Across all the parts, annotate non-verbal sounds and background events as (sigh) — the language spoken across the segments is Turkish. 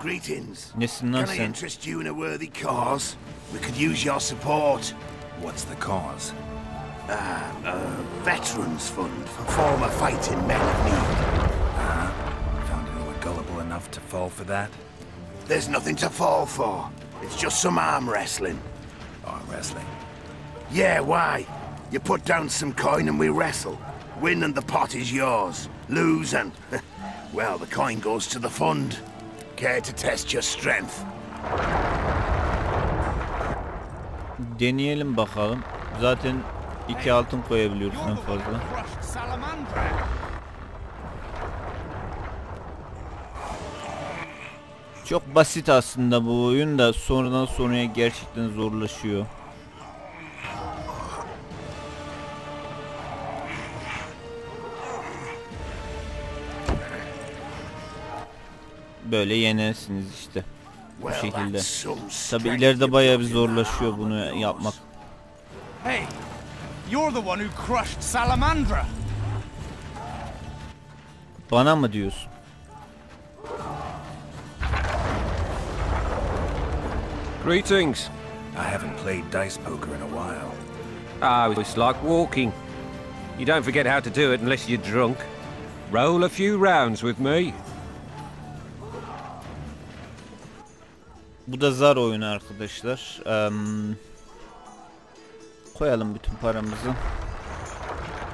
Greetings. Nesin lan Can I interest you in a worthy cause? We could use your support. What's the cause? Uh, a veterans Fund for former fighting men of need. Uh, found anyone gullible enough to fall for that? There's nothing to fall for. It's just some arm wrestling. Arm wrestling. Yeah, why? You put down some coin and we wrestle. Win and the pot is yours. Lose and... (laughs) well, the coin goes to the fund. Care to test your strength? Deneyelim bakalım. Zaten iki altın koyabiliyoruz en fazla. Çok basit aslında bu oyun da sonradan sonraya gerçekten zorlaşıyor. Böyle yenersiniz işte. Bu şekilde. Tabi ileride bayağı bir zorlaşıyor bunu yapmak. Hey, you're the one who crushed Salamandra. Bana mı diyorsun? Greetings. I haven't played dice poker in a while. Ah, it's like walking. You don't forget how to do it unless you're drunk. Roll a few rounds with me. Bu da zar oyunu arkadaşlar. Em, koyalım bütün paramızı.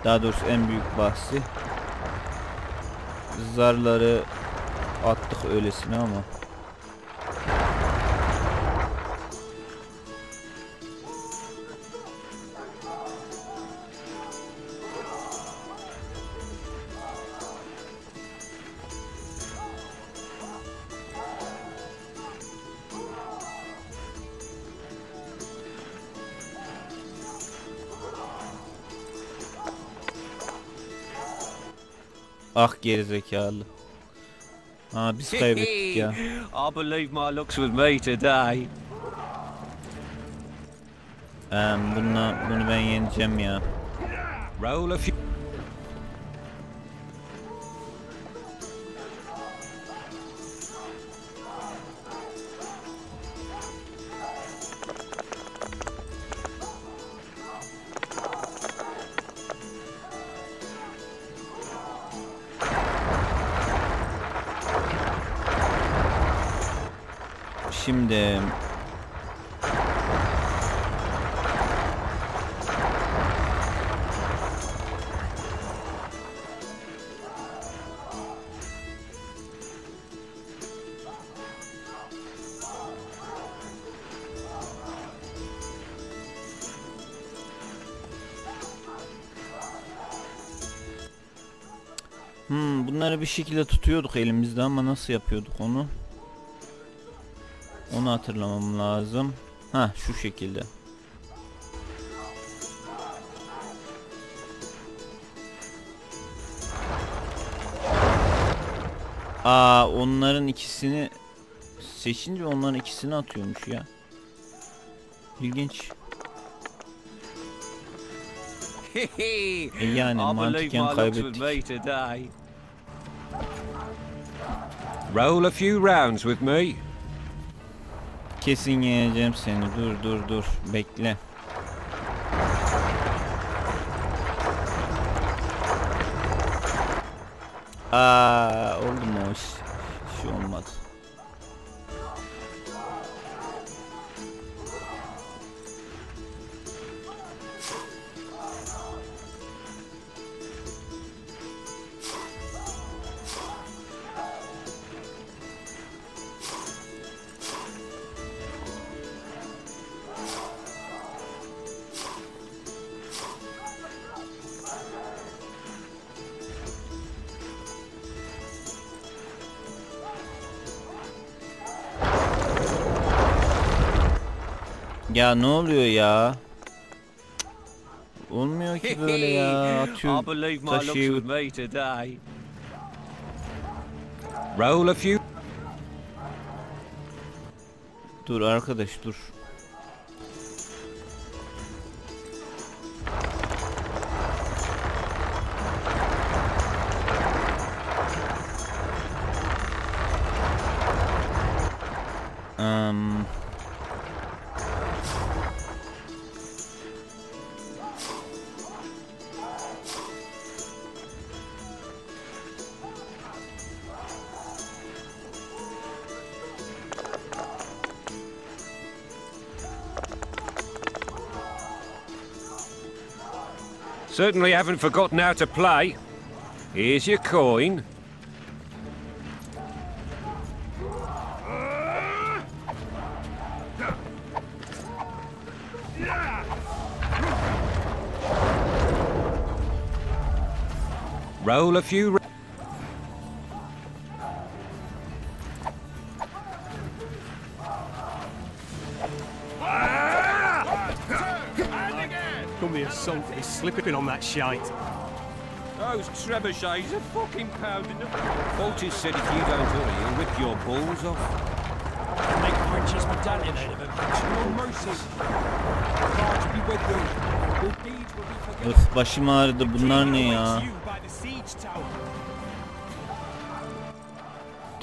Daha doğrusu en büyük bahsi. Zarları attık öylesine ama. Ah gerizekalı. Ha biz kaybettik ya. I believe my looks with me today. Em, bununla, bunu ben yeneceğim ya. Roll a few. Şimdi Hmm, bunları bir şekilde tutuyorduk elimizde ama nasıl yapıyorduk onu? Onu hatırlamam lazım. Ha şu şekilde. Aa onların ikisini seçince onların ikisini atıyormuş ya. İlginç. E yani mantıken kaybettik. Roll a few rounds with me. Kesin yeneceğim seni. Dur dur dur. Bekle. Aa, Ya ne oluyor ya? Olmuyor ki böyle ya. Atıyor, today. Roll a few. Dur arkadaş dur. Em, Certainly haven't forgotten how to play. Here's your coin. Roll a few. Come here, salty, slipping on that shite. Those trebuchets are fucking pounding them. Otis said if you don't hurry, he'll rip your balls off. Make Archie's medallion out of him. No mercy. God be with you. Your deeds will be forgiven. başım ağrıdı bunlar ne ya?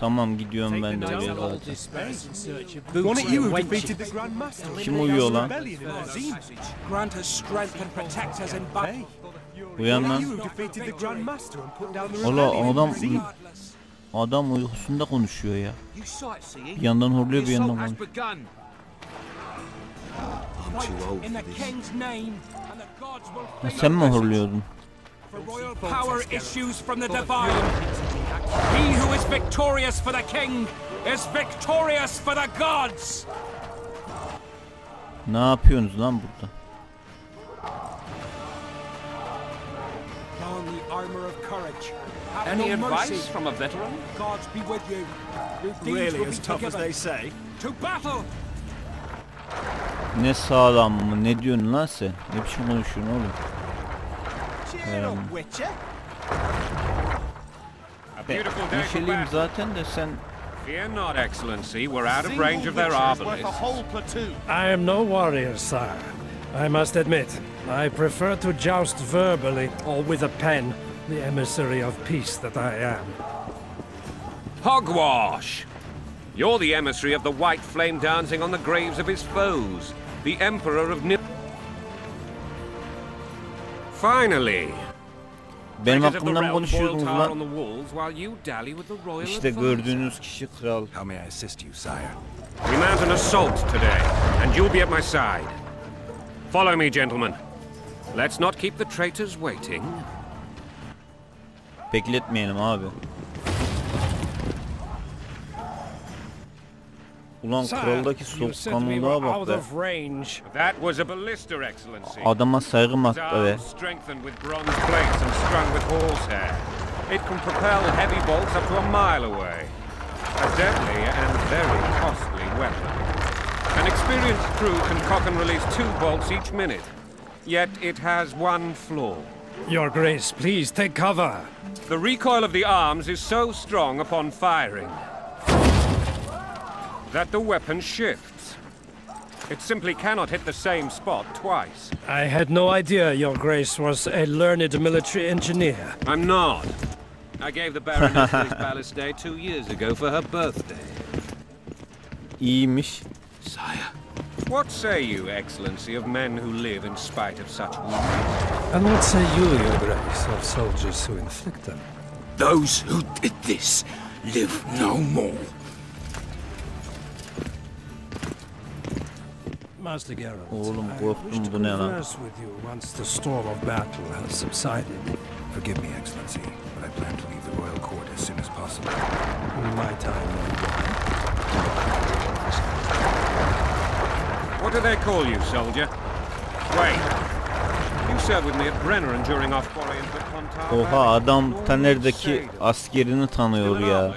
Tamam gidiyorum ben de oraya zaten. Kim uyuyor lan? Uyan lan. in adam adam uykusunda konuşuyor ya. Bir yandan horluyor bir yandan konuşuyor. sen mi horluyordun? He who is victorious for the king is victorious for the gods. Ne yapıyorsunuz lan burada? Don the armor of courage. Have Any no mercy. advice from a veteran? Gods be with you. Your Really as tough as they say? To battle! Ne sağlam mı? Ne diyorsun lan sen? Ne biçim konuşuyorsun oğlum? Cheer up, Witcher. A Ben beautiful day for neşeliyim zaten de sen Fear not, Excellency. We're out of range of their arbalists. whole platoon. I am no warrior, sire. I must admit, I prefer to joust verbally or with a pen, the emissary of peace that I am. Hogwash! You're the emissary of the white flame dancing on the graves of his foes, the Emperor of Nil. Finally! Benim Traitors of the hakkımda mı realm boil konuşuyordunuz lan? İşte gördüğünüz kişi kral. How may I assist you, sire? We mount an assault today, and you'll be at my side. Follow me, gentlemen. Let's not keep the traitors waiting. Bekletmeyelim abi. Ulan kraldaki you said soğukkanlılığa out bak be. of range. That was a ballista, Excellency. Adama saygım His hatta be. arms strengthened with bronze plates and strung with horsehair. It can propel heavy bolts up to a mile away. A deadly and very costly weapon. An experienced crew can cock and release two bolts each minute. Yet it has one flaw. Your Grace, please take cover. The recoil of the arms is so strong upon firing that the weapon shifts. It simply cannot hit the same spot twice. I had no idea Your Grace was a learned military engineer. I'm not. I gave the Baroness this (laughs) ballistae two years ago for her birthday. İyiymiş. Sire. What say you, Excellency, of men who live in spite of such wounds? And what say you, Your Grace, of soldiers who inflict them? Those who did this live no more. Master Geralt, Oğlum, I korktum, wish to bu converse with you once the storm of battle has subsided. Forgive me, Excellency, but I plan to leave the royal court as soon as possible. Might I know why? What do they call you, soldier? Wait. You served with me at Brenner during our foray into the Oha adam Norman Taner'deki Sador. askerini tanıyor ya.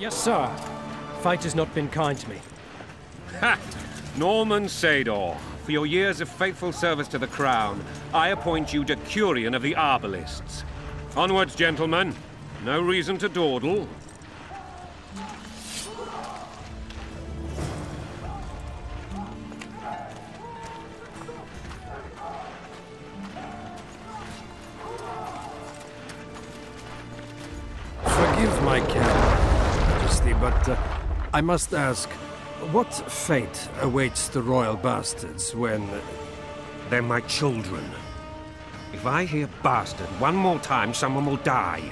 Yes, sir. Fate has not been kind to me. Norman Sador, for your years of faithful service to the crown, I appoint you Decurion of the Arbalists. Onwards, gentlemen. No reason to dawdle. Forgive my Majesty, but uh, I must ask, what fate awaits the royal bastards when... They're my children. If I hear bastard one more time, someone will die.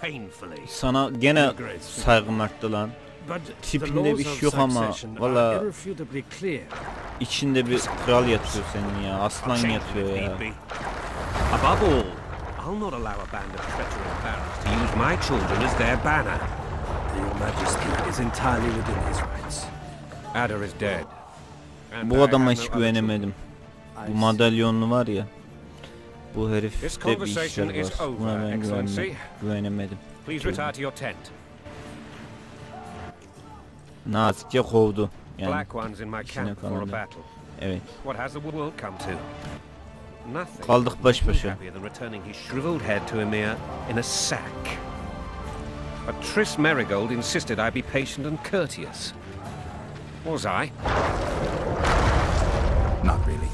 Painfully. Sana gene saygım arttı lan. But Tipinde the laws bir şey of yok ama succession valla are irrefutably clear. içinde bir kral yatıyor senin ya. Aslan Change yatıyor if ya. need be. Above all, I'll not allow a band of treacherous barons to use my children as their banner. Your Majesty is entirely within his Bu adama hiç güvenemedim. Bu madalyonlu var ya. Bu herifte bir işler var. Buna ben güvenmedim. güvenemedim. Nazikçe kovdu. Yani kalmadı. battle. Evet. Kaldık baş başa. But Triss Merigold insisted I be patient and courteous. Was I? Not really.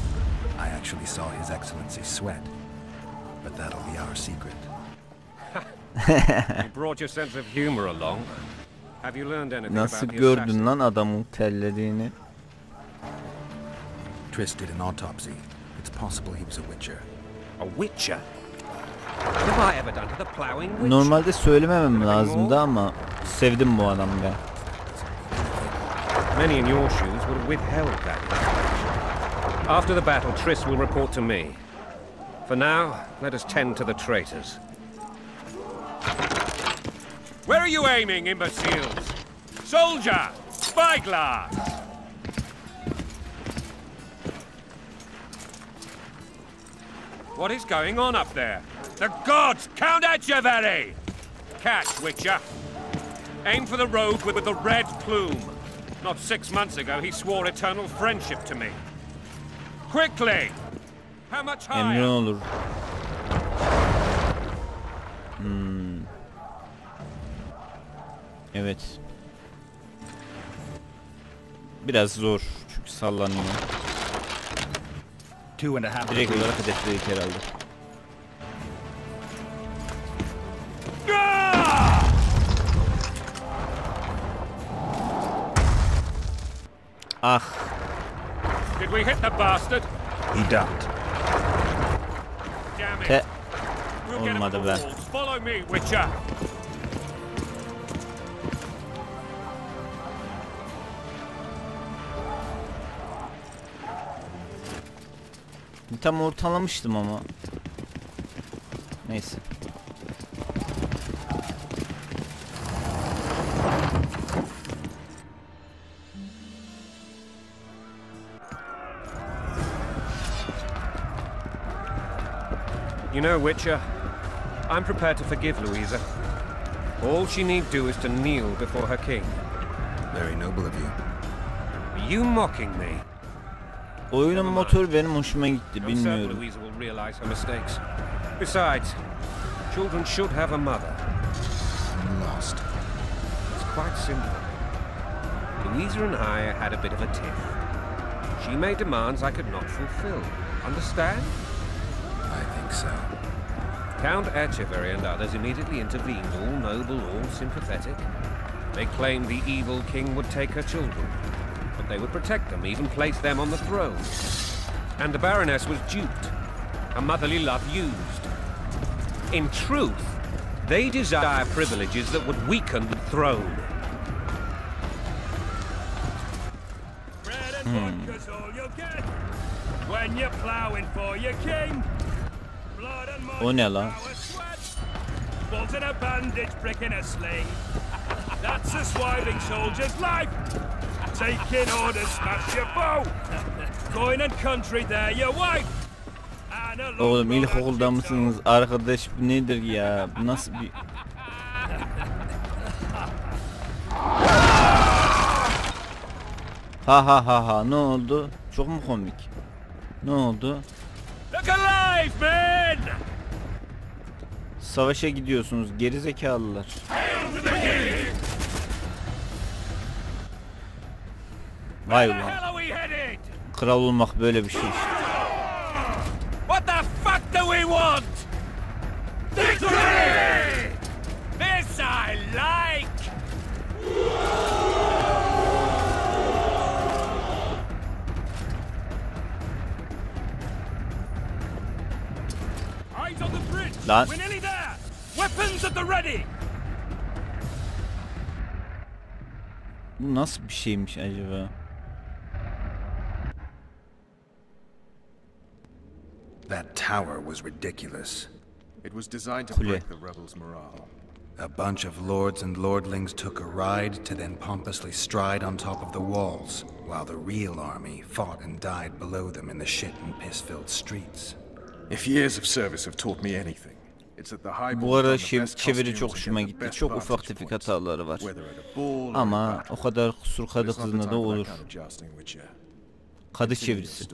I actually saw His Excellency sweat. But that'll be our secret. (laughs) You brought your sense of humor along. Have you learned anything Nasıl gördün lan adamın terlediğini? Triss did an autopsy. It's possible he was a witcher. A witcher? What have I ever done to the ploughing witch? Normalde söylememem lazımdı ama sevdim bu adamı ben. Many in your shoes would have withheld that information. After the battle, Triss will report to me. For now, let us tend to the traitors. Where are you aiming, imbeciles? Soldier! Spyglass! What is going on up there? The gods! Count Etcheverry! Catch, Witcher! Aim for the rogue with the red plume. Not six months ago, he swore eternal friendship to me. Quickly! How much Emrin higher? olur. Hmm. Evet. Biraz zor çünkü sallanıyor. Two and a half Direkt olarak hedefledik herhalde. Ah Did we hit the bastard? He ducked. Damn it. te We'll olmadı be. Follow me, Witcher. Tam ortalamıştım ama. Neyse. Know, Witcher, I'm prepared to forgive Louisa. All she need do is to kneel before her king. Very noble of you. Are you mocking me? Oyunun motoru benim hoşuma gitti I'm certain bilmiyorum. Louisa will realize her mistakes. Besides, children should have a mother. I'm lost. It's quite simple. Louisa and I had a bit of a tiff. She made demands I could not fulfill. Understand? So. Count Etcheverry and others immediately intervened, all noble, all sympathetic. They claimed the evil king would take her children, but they would protect them, even place them on the throne. And the Baroness was duped, her motherly love used. In truth, they desire privileges that would weaken the throne. Get when you're plowing for your king. O ne lan? That's a swiving soldier's life. Taking orders, smash your foe. Coin and country, there your wife. Oğlum ilkokulda mısınız? Arkadaş bu nedir ya? Bu nasıl bir... Ha ha ha ha ne oldu? Çok mu komik? Ne oldu? Look alive, men! Savaşa gidiyorsunuz geri zekalılar. Vay ulan. Kral olmak böyle bir şey işte. What the fuck do we want? Victory! This I like. Lan. Weapons at the ready! bu nasıl bir şeymiş acaba? That tower was ridiculous. It was designed to break the rebels' morale. A bunch of lords and lordlings took a ride to then pompously stride on top of the walls, while the real army fought and died below them in the shit and piss-filled streets. If years of service have taught me anything, Bu ara şev- çeviri çok hoşuma gitti. Çok ufak tefek hataları var. Ama o kadar kusur kadı kızında da olur. Kadı çevirisi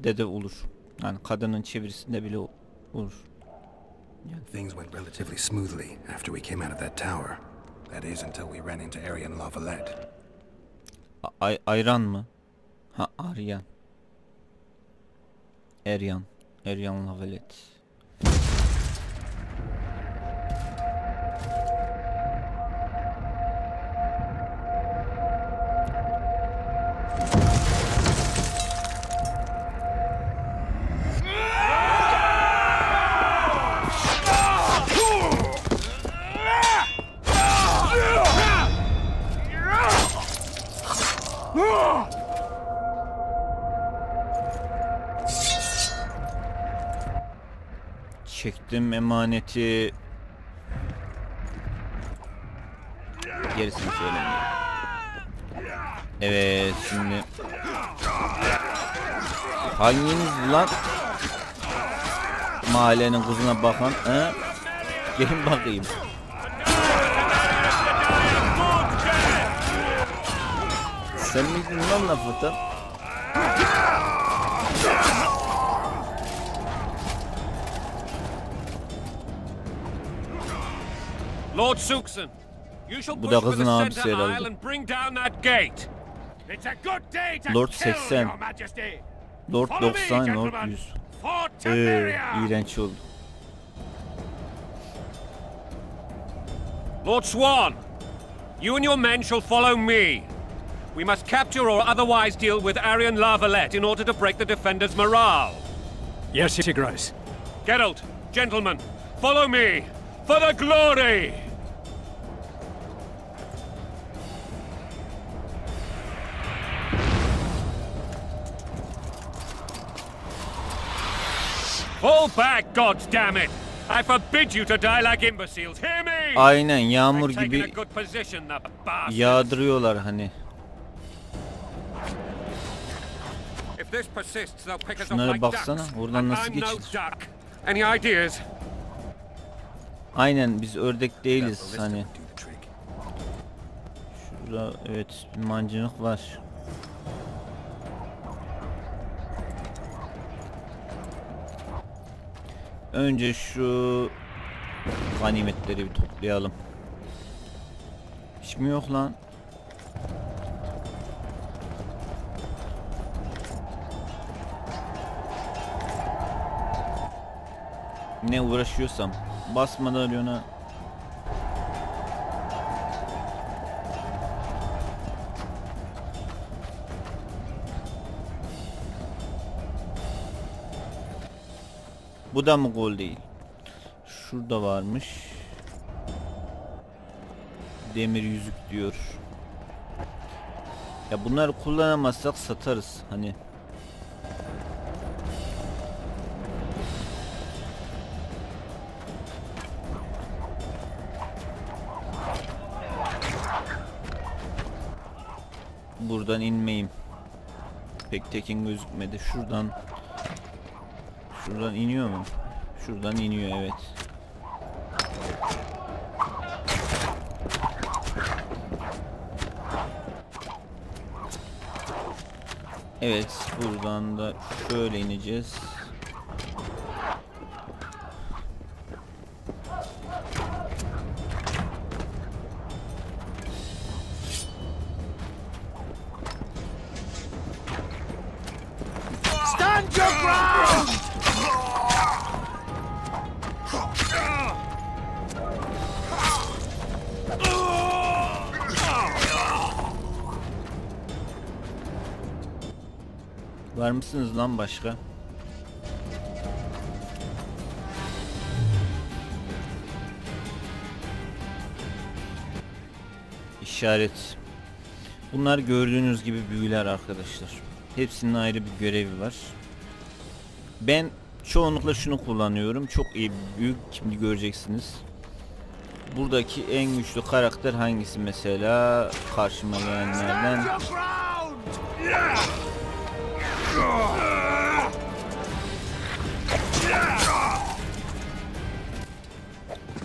de de olur. Yani kadının çevirisinde bile olur. Things went relatively smoothly after we came out of that tower. That is until we ran into Arian Lavalette. Ay ayran mı? Ha Aryan. Eryan. Eryan Lavalet. Emaneti. Gerisini söylemiyorum. Evet şimdi. Hanginiz lan? Mahallenin kızına bakan. He? Gelin bakayım. Sen miydin lan laf Lord Suxon, you shall Bu push da for the kızın abisi center herhalde. aisle and bring down that gate. It's a good day to Lord kill, 80. Your Majesty. Lord Follow me, Lord gentlemen. 100. For Ee, Temeria. iğrenç oldu. Lord Swan, you and your men shall follow me. We must capture or otherwise deal with Arian Lavalette in order to break the defenders' morale. Yes, Your Grace. Geralt, gentlemen, follow me for the glory! Fall back, damn it! I forbid you to die like imbeciles. Hear me? Aynen yağmur gibi yağdırıyorlar hani. Şunlara baksana, oradan nasıl geçilir? Any ideas? Aynen biz ördek değiliz hani. Şurada evet bir mancınık var. Önce şu ganimetleri bir toplayalım. Hiç mi yok lan? Ne uğraşıyorsam basmadan yana Bu da mı gol değil? Şurada varmış. Demir yüzük diyor. Ya bunları kullanamazsak satarız hani. Pek tekin gözükmedi. Şuradan Şuradan iniyor mu? Şuradan iniyor evet. Evet buradan da şöyle ineceğiz. misiniz lan başka? İşaret. Bunlar gördüğünüz gibi büyüler arkadaşlar. Hepsinin ayrı bir görevi var. Ben çoğunlukla şunu kullanıyorum. Çok iyi büyük şimdi göreceksiniz. Buradaki en güçlü karakter hangisi mesela? Karşıma gelenlerden.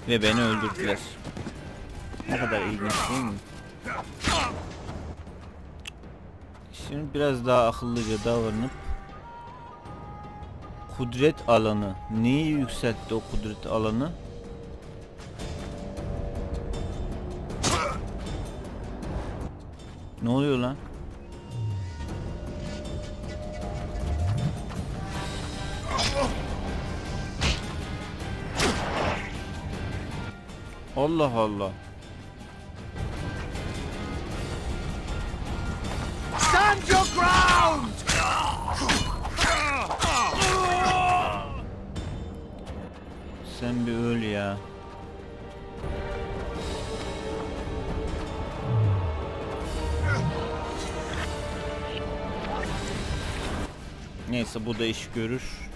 Ve beni öldürdüler. Ne kadar ilginç değil mi? Şimdi biraz daha akıllıca davranıp kudret alanı neyi yükseltti o kudret alanı? Ne oluyor lan? Allah Allah. Stand your ground! Sen bir öl ya. Neyse bu da iş görür.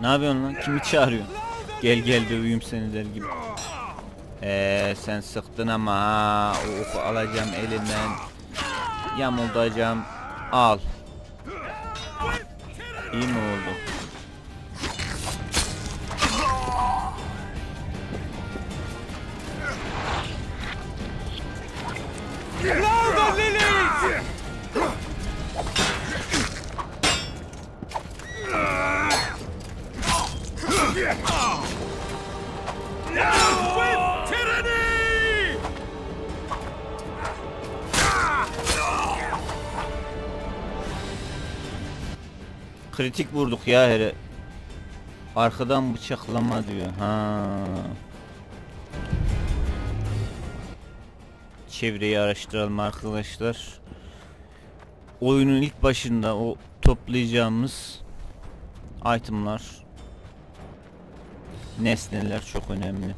Ne yapıyorsun lan? Kimi çağırıyorsun? Gel gel döveyim seni der gibi. Eee sen sıktın ama ha. O alacağım elinden. Yamuldacağım. Al. İyi mi oldu? Kritik vurduk ya hele. Arkadan bıçaklama diyor. Ha. Çevreyi araştıralım arkadaşlar. Oyunun ilk başında o toplayacağımız itemlar nesneler çok önemli.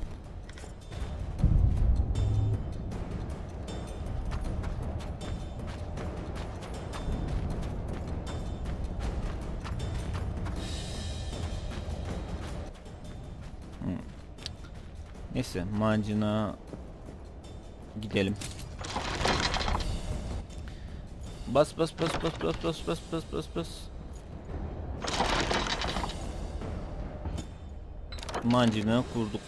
Neyse macına gidelim. Bas bas bas bas bas bas bas bas bas bas. Mancına kurduk.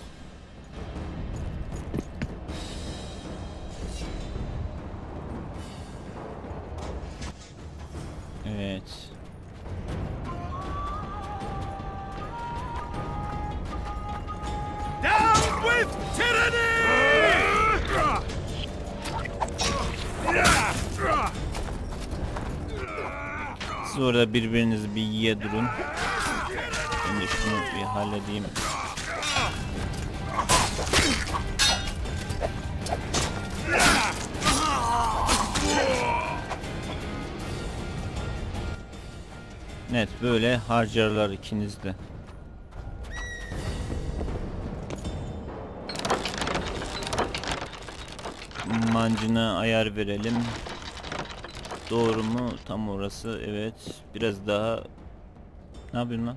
Evet. Orada birbirinizi bir yiye durun. De şunu bir halledeyim. Evet böyle harcarlar ikiniz de. Mancına ayar verelim. Doğru mu? Tam orası. Evet. Biraz daha Ne yapıyorsun lan?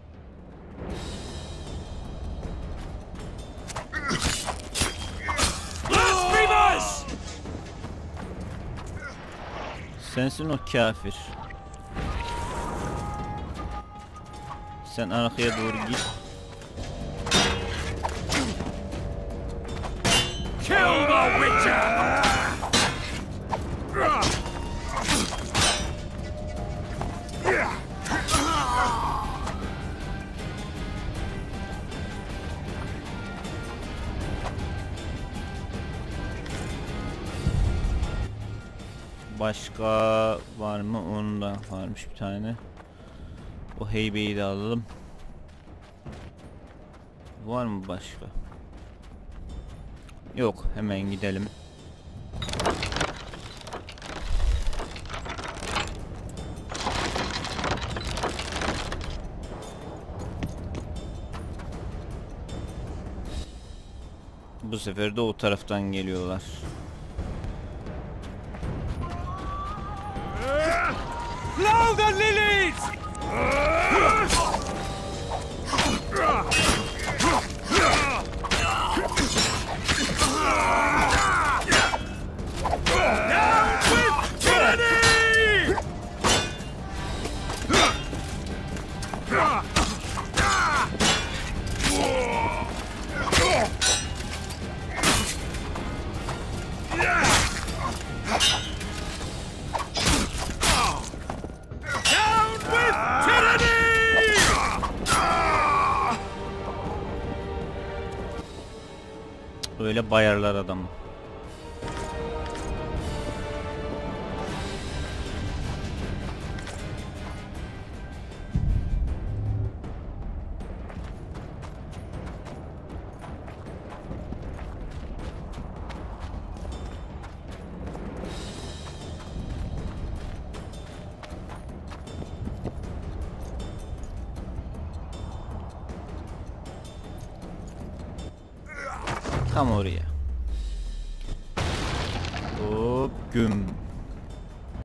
Sensin o kafir. Sen arkaya doğru git. Kill the Witcher! Başka var mı? Onun da varmış bir tane. O heybeyi de alalım. Var mı başka? Yok hemen gidelim. Bu sefer de o taraftan geliyorlar. Öyle bayarlar adamı.